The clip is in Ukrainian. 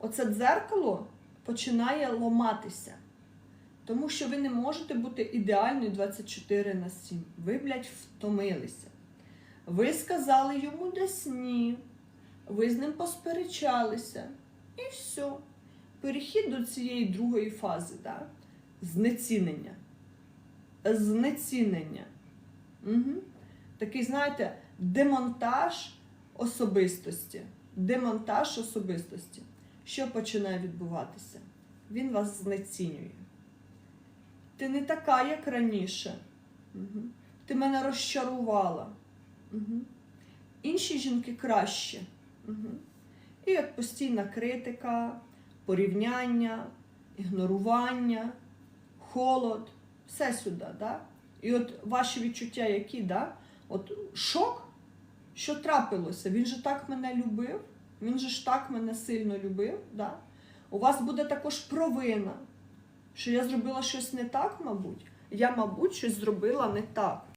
оце дзеркало починає ламатися. Тому що ви не можете бути ідеальною 24 на 7. Ви, блядь, втомилися. Ви сказали йому десь ні. Ви з ним посперечалися. І все. Перехід до цієї другої фази, да? знецінення. Знецінення. Угу. Такий, знаєте, демонтаж особистості. Демонтаж особистості. Що починає відбуватися? Він вас знецінює. Ти не така, як раніше. Угу. Ти мене розчарувала. Угу. Інші жінки краще. Угу. І от постійна критика, порівняння, ігнорування, холод, все сюди. Да? І от ваші відчуття які, да? От шок, що трапилося? Він же так мене любив, він же ж так мене сильно любив. Да? У вас буде також провина, що я зробила щось не так, мабуть. Я, мабуть, щось зробила не так.